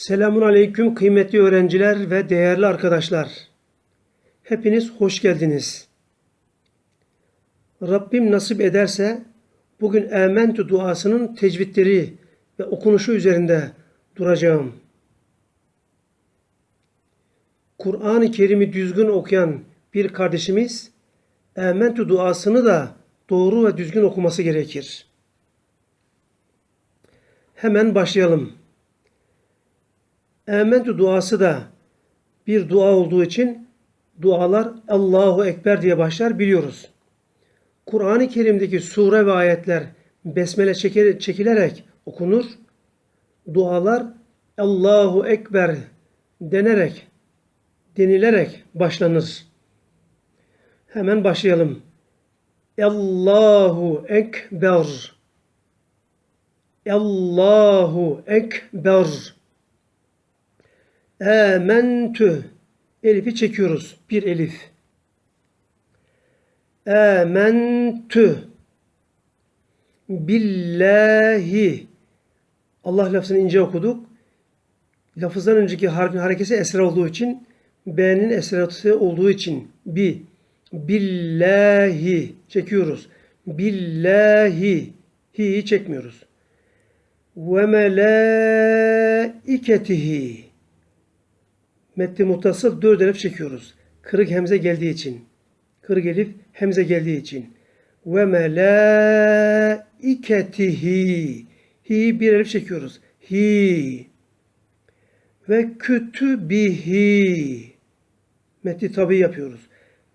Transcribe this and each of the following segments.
Selamun Aleyküm kıymetli öğrenciler ve değerli arkadaşlar. Hepiniz hoş geldiniz. Rabbim nasip ederse bugün Ementü duasının tecvidleri ve okunuşu üzerinde duracağım. Kur'an-ı Kerim'i düzgün okuyan bir kardeşimiz Ementü duasını da doğru ve düzgün okuması gerekir. Hemen başlayalım. Ementü duası da bir dua olduğu için dualar Allahu Ekber diye başlar biliyoruz. Kur'an-ı Kerim'deki sure ve ayetler besmele çekilerek okunur. Dualar Allahu Ekber denerek, denilerek başlanır. Hemen başlayalım. Allahu Ekber. Allahu Ekber. Ementü. Elif'i çekiyoruz. Bir elif. Ementü. Billahi. Allah lafzını ince okuduk. Lafızdan önceki harfin harekesi esra olduğu için B'nin esrası olduğu için bi billahi çekiyoruz. Billahi hi'yi çekmiyoruz. Ve melaiketihi Metti muttasıl dört elif çekiyoruz. Kırık hemze geldiği için. Kırık elif hemze geldiği için. Ve melaiketihi. Hi bir elif çekiyoruz. Hi. Ve kütübihi. Metti tabi yapıyoruz.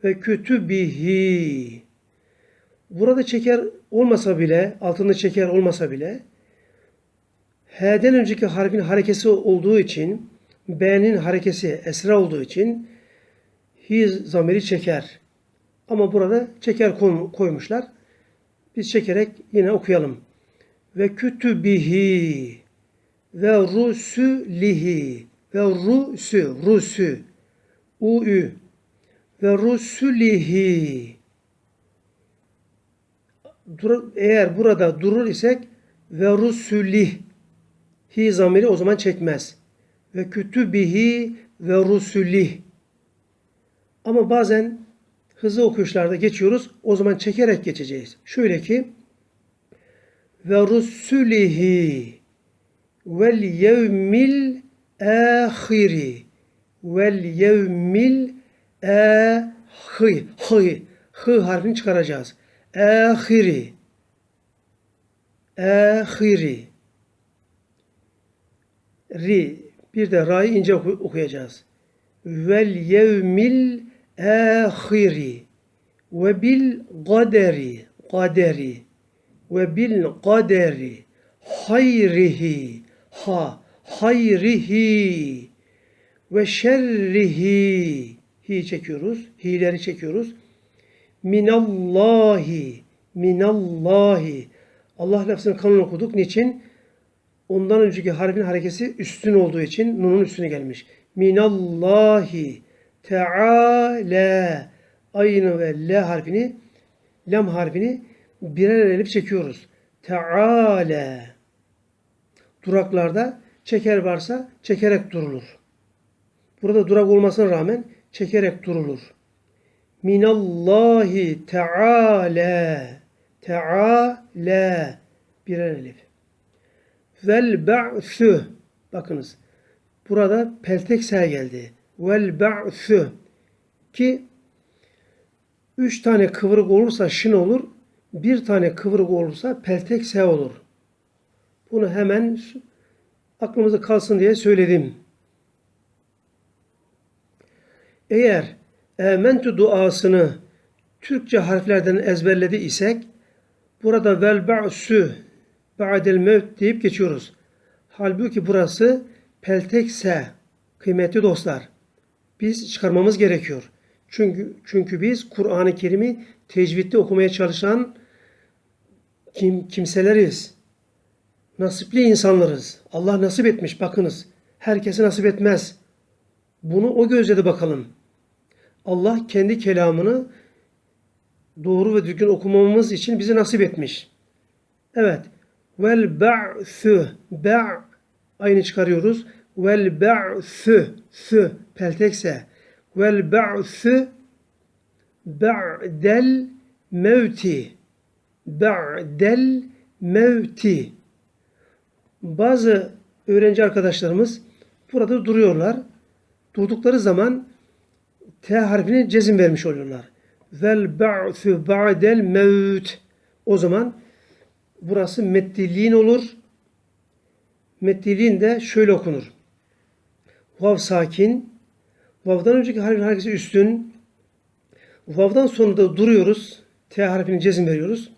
Ve kütübihi. Burada çeker olmasa bile, altında çeker olmasa bile H'den önceki harfin harekesi olduğu için B'nin harekesi esra olduğu için hi zamiri çeker. Ama burada çeker koy- koymuşlar. Biz çekerek yine okuyalım. Ve kütübihi ve rusulihi ve rusu rusu u'ü ve rusulihi Dur- eğer burada durur isek ve rusulih hi zamiri o zaman çekmez ve kütübihi ve rusulih. Ama bazen hızlı okuyuşlarda geçiyoruz. O zaman çekerek geçeceğiz. Şöyle ki ve rusulihi vel yevmil ahiri vel yevmil ahi hı hı harfini çıkaracağız. Ahiri ahiri ri bir de ra'yı ince oku- okuyacağız. Vel yevmil ahiri ve bil kaderi kaderi ve bil kaderi hayrihi ha hayrihi ve şerrihi hi çekiyoruz. Hi'leri çekiyoruz. Minallahi minallahi Allah lafzını kalın okuduk. Niçin? Ondan önceki harfin harekesi üstün olduğu için nunun üstüne gelmiş. Minallahi Teala aynı ve l harfini lam harfini birer elif çekiyoruz. Teala duraklarda çeker varsa çekerek durulur. Burada durak olmasına rağmen çekerek durulur. Minallahi Teala Teala birer elif. Vel ba'sü. Bakınız. Burada peltek se geldi. Vel ba'sü. Ki üç tane kıvrık olursa şin olur. Bir tane kıvrık olursa peltek se olur. Bunu hemen aklımızda kalsın diye söyledim. Eğer ementü duasını Türkçe harflerden ezberledi isek burada vel ba'sü ba'del mevt deyip geçiyoruz. Halbuki burası peltekse kıymetli dostlar. Biz çıkarmamız gerekiyor. Çünkü çünkü biz Kur'an-ı Kerim'i tecvidde okumaya çalışan kim, kimseleriz. Nasipli insanlarız. Allah nasip etmiş bakınız. Herkese nasip etmez. Bunu o gözle de bakalım. Allah kendi kelamını doğru ve düzgün okumamız için bizi nasip etmiş. Evet. Vel ba'thü. Ba' aynı çıkarıyoruz. vel ba'sü sü peltekse vel ba'sü ba'del mevti ba'del mevti bazı öğrenci arkadaşlarımız burada duruyorlar. Durdukları zaman T harfine cezim vermiş oluyorlar. Vel ba'su ba'del mevt. O zaman burası meddiliğin olur. Meddiliğin de şöyle okunur. Vav sakin. Vav'dan önceki harfin hareketi üstün. Vav'dan sonra da duruyoruz. T harfine cezim veriyoruz.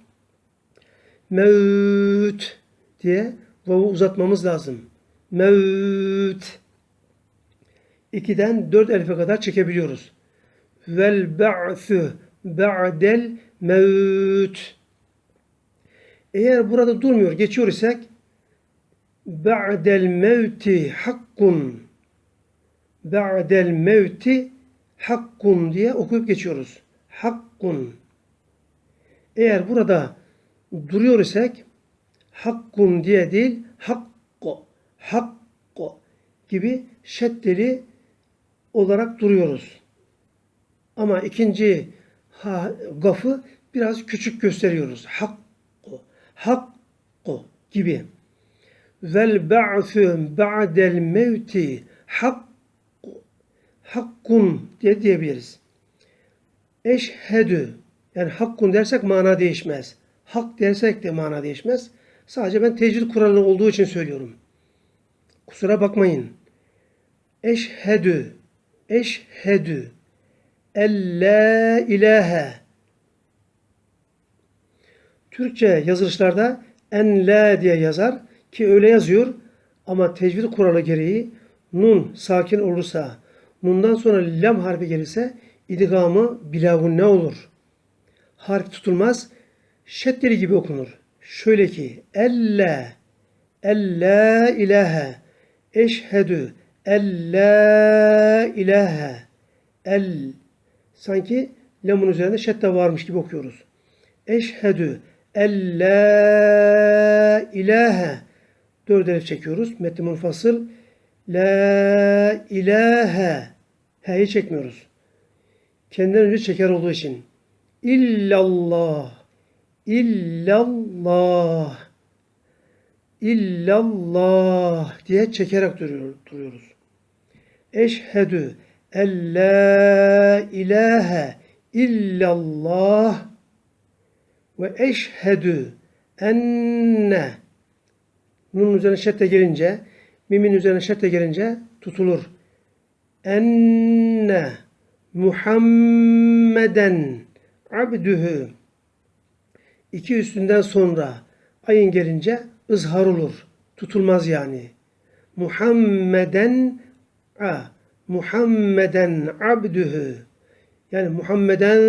Mevt diye vav'u uzatmamız lazım. Mevt. 2'den 4 elife kadar çekebiliyoruz. Vel ba'su ba'del mevt. Eğer burada durmuyor, geçiyor isek ba'del mevti hakkun ba'del mevti hakkun diye okuyup geçiyoruz. Hakkun. Eğer burada duruyor isek hakkun diye değil hakko hakko gibi şeddeli olarak duruyoruz. Ama ikinci ha, gafı biraz küçük gösteriyoruz. Hakko, hakko gibi. Vel ba'su ba'del mevti hakko, hakkun diye diyebiliriz. Eşhedü yani hakkun dersek mana değişmez. Hak dersek de mana değişmez. Sadece ben tecvid kuralı olduğu için söylüyorum. Kusura bakmayın. Eşhedü eşhedü en la ilahe Türkçe yazılışlarda en la diye yazar ki öyle yazıyor ama tecvid kuralı gereği nun sakin olursa nundan sonra lam harfi gelirse idgamı bilavun ne olur? Harf tutulmaz şeddeli gibi okunur. Şöyle ki elle elle ilahe eşhedü elle ilahe el sanki lamun üzerinde şedde varmış gibi okuyoruz. Eşhedü elle ilahe dört elif çekiyoruz. Metni munfasıl la ilahe he'yi çekmiyoruz. Kendinden önce çeker olduğu için illallah illallah illallah diye çekerek duruyor, duruyoruz. Eşhedü en la ilahe illallah ve eşhedü enne Nunun üzerine şedde gelince, mimin üzerine şedde gelince tutulur. Enne Muhammeden abdühü iki üstünden sonra ayın gelince ızhar olur. Tutulmaz yani. Muhammeden a Muhammeden abdühü yani Muhammeden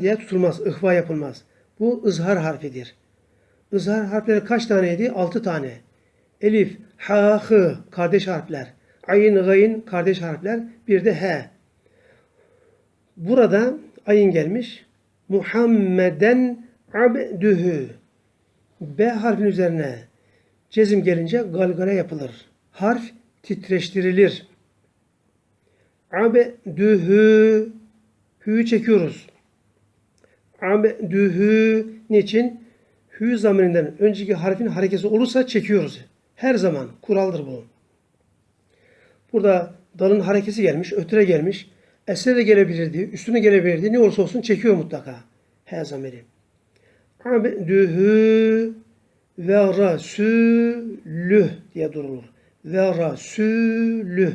diye tutulmaz. ihva yapılmaz. Bu ızhar harfidir. Izhar harfleri kaç taneydi? Altı tane. Elif, ha, hı kardeş harfler. Ayın, gayın kardeş harfler. Bir de he. Burada ayın gelmiş. Muhammeden abdühü. B harfin üzerine cezim gelince galgala yapılır. Harf titreştirilir. Abdühü hü'yü çekiyoruz. Abdühü niçin? Hü zamirinden önceki harfin hareketi olursa çekiyoruz. Her zaman kuraldır bu. Burada dalın hareketi gelmiş, ötüre gelmiş. Esre de gelebilirdi, üstüne gelebilirdi. Ne olursa olsun çekiyor mutlaka. Her zamiri. Abdühü ve rasülüh diye durulur. Ve rasülüh.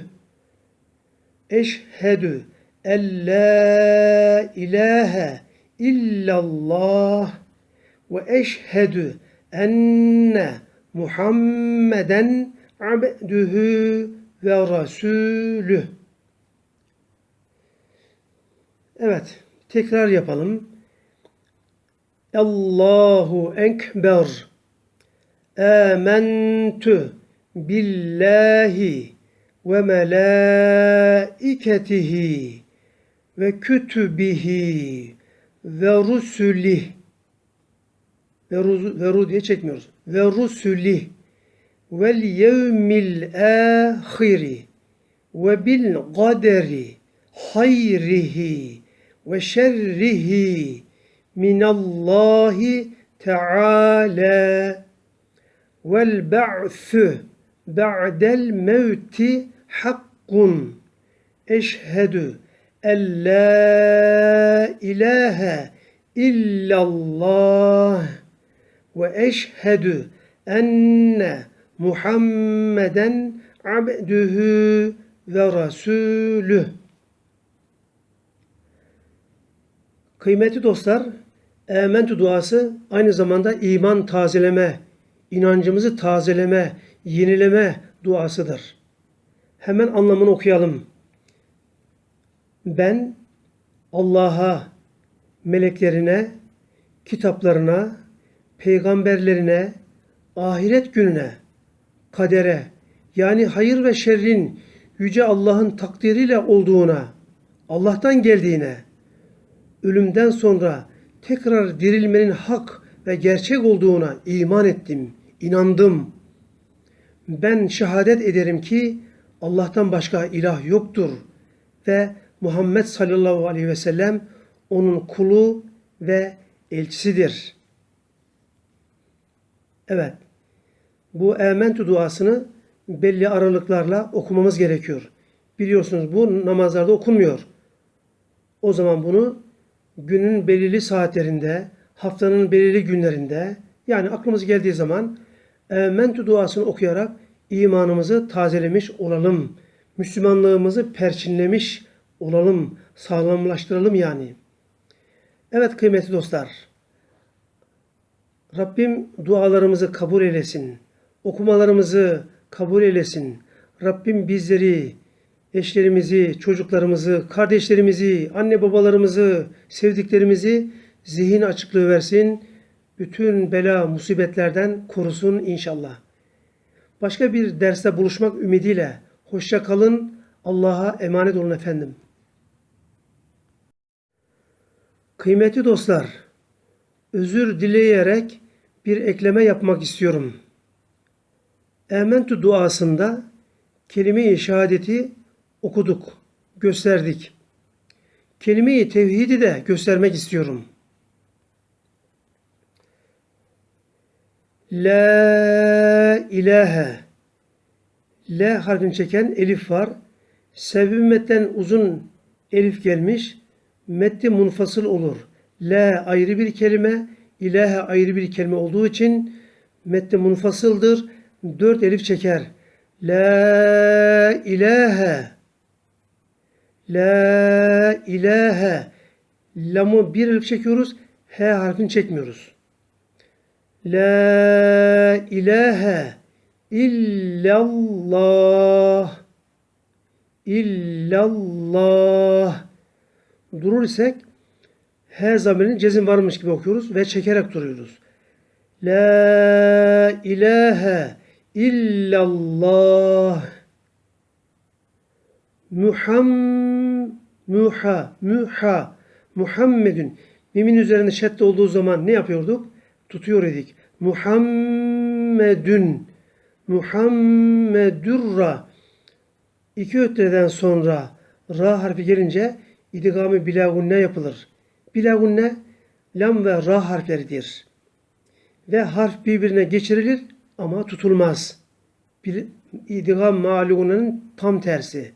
Eşhedü en la ilahe illallah ve eşhedü enne Muhammeden abdühü ve rasulüh. Evet, tekrar yapalım. Allahu ekber. Âmentü billahi ve melâiketihi ve kütübihi ve rusulih ve ru, ve ru diye çekmiyoruz. Ve rusuli vel yevmil ahiri. Ve bil kaderi hayrihi ve şerrihi minallahi teala. Vel ba'thü ba'del mevti hakkun. Eşhedü en la ilahe illallah ve eşhedü enne Muhammeden abdühü ve rasulüh. Kıymetli dostlar, Ementü duası aynı zamanda iman tazeleme, inancımızı tazeleme, yenileme duasıdır. Hemen anlamını okuyalım. Ben Allah'a, meleklerine, kitaplarına, peygamberlerine, ahiret gününe, kadere, yani hayır ve şerrin yüce Allah'ın takdiriyle olduğuna, Allah'tan geldiğine, ölümden sonra tekrar dirilmenin hak ve gerçek olduğuna iman ettim, inandım. Ben şehadet ederim ki Allah'tan başka ilah yoktur ve Muhammed sallallahu aleyhi ve sellem onun kulu ve elçisidir. Evet. Bu ementü duasını belli aralıklarla okumamız gerekiyor. Biliyorsunuz bu namazlarda okunmuyor. O zaman bunu günün belirli saatlerinde, haftanın belirli günlerinde yani aklımız geldiği zaman ementü duasını okuyarak imanımızı tazelemiş olalım. Müslümanlığımızı perçinlemiş olalım, sağlamlaştıralım yani. Evet kıymetli dostlar. Rabbim dualarımızı kabul eylesin. Okumalarımızı kabul eylesin. Rabbim bizleri, eşlerimizi, çocuklarımızı, kardeşlerimizi, anne babalarımızı, sevdiklerimizi zihin açıklığı versin. Bütün bela musibetlerden korusun inşallah. Başka bir derste buluşmak ümidiyle hoşça kalın. Allah'a emanet olun efendim. Kıymetli dostlar, özür dileyerek bir ekleme yapmak istiyorum. Ementü duasında kelime-i şehadeti okuduk, gösterdik. Kelime-i tevhidi de göstermek istiyorum. La ilahe L harfini çeken elif var. Sevimmetten uzun elif gelmiş. Metti munfasıl olur. La ayrı bir kelime, ilahe ayrı bir kelime olduğu için metti munfasıldır. Dört elif çeker. La ilahe La ilahe Lamı bir elif çekiyoruz. H harfini çekmiyoruz. La ilahe illallah illallah durur isek H zamirinin cezim varmış gibi okuyoruz ve çekerek duruyoruz. La ilahe illallah Muham Muha Muha Muhammedun mimin üzerinde şedde olduğu zaman ne yapıyorduk? Tutuyor idik. Muhammedun Muhammedurra iki ötreden sonra ra harfi gelince idgamı bilagunne yapılır. Bilagunne lam ve ra harfleridir. Ve harf birbirine geçirilir ama tutulmaz. Bir idgam malugunun tam tersi.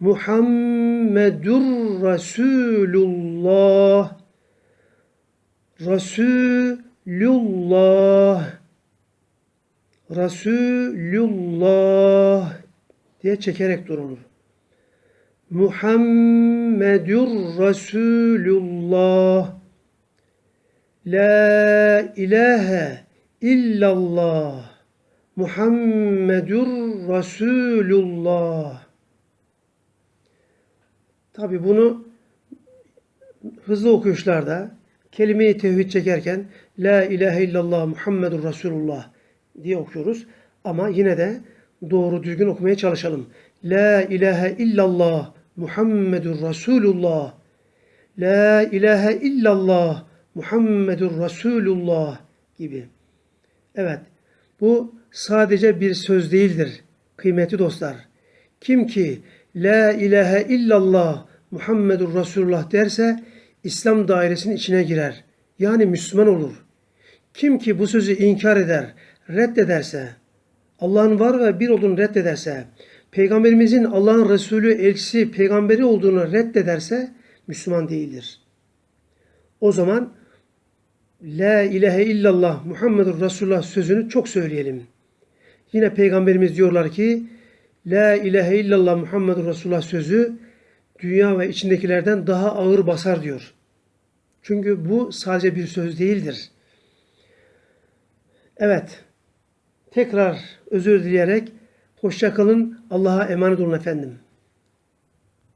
Muhammedur Resulullah Resulullah Resulullah diye çekerek durulur. Muhammedur Resulullah La ilahe illallah Muhammedur Resulullah Tabi bunu hızlı okuyuşlarda kelime-i tevhid çekerken La ilahe illallah Muhammedur Resulullah diye okuyoruz. Ama yine de doğru düzgün okumaya çalışalım. La ilahe illallah Muhammedur Resulullah. La ilahe illallah Muhammedur Resulullah gibi. Evet. Bu sadece bir söz değildir kıymetli dostlar. Kim ki La ilahe illallah Muhammedur Resulullah derse İslam dairesinin içine girer. Yani Müslüman olur. Kim ki bu sözü inkar eder, reddederse, Allah'ın var ve bir olduğunu reddederse, Peygamberimizin Allah'ın Resulü, elçisi, peygamberi olduğunu reddederse Müslüman değildir. O zaman La ilahe illallah Muhammedur Resulullah sözünü çok söyleyelim. Yine Peygamberimiz diyorlar ki La ilahe illallah Muhammedur Resulullah sözü dünya ve içindekilerden daha ağır basar diyor. Çünkü bu sadece bir söz değildir. Evet. Tekrar özür dileyerek hoşça kalın. Allah'a emanet olun efendim.